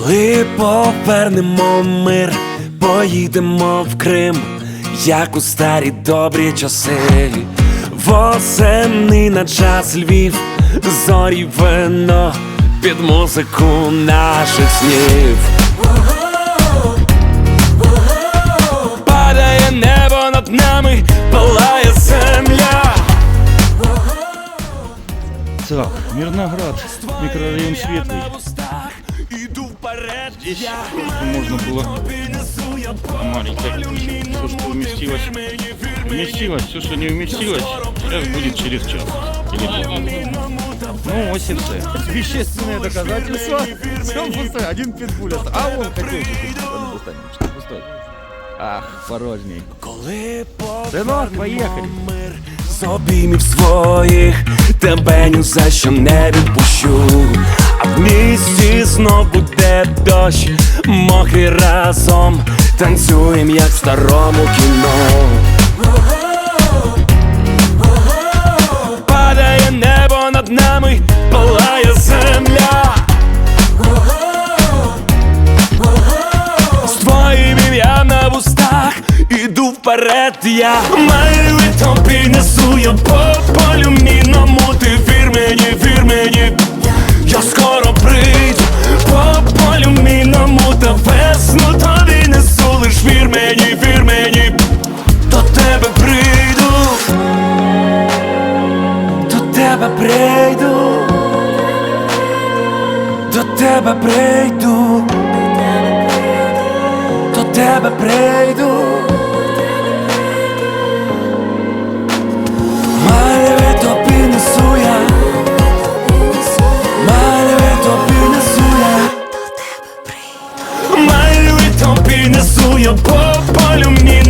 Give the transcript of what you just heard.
Коли повернемо мир, поїдемо в Крим, як у старі добрі часи. Восени на час Львів, зорі вино під музику наших снів. Падає небо над нами, палає земля. Так, Мирноград, микрорайон Светлый. Иду вперед, Здесь я просто можно было принесу я маленькое все, что уместилось. Вместилось, все, что не вместилось, сейчас будет через час. Или два. Ну, осень С. Вещественное доказательство. Все пустое. Один питбуль. оста- А он хотел же питбуль. А ну, достань, что пустой. Ах, порожній. Коли Синок, поїхали. мир з обіймів своїх, тебе ні за що не відпущу. Знов буде дощ, мокрий разом, танцюєм, як в старому кіно. Падає небо над нами, палає земля. З твоїм ім'ям на вустах іду вперед, я маю тобі несу я по полю мінному мені, вір мені, до тебе прийду, до тебе прийду, до тебе прийду. До тебе прийду. Тобі несу я по полю мінному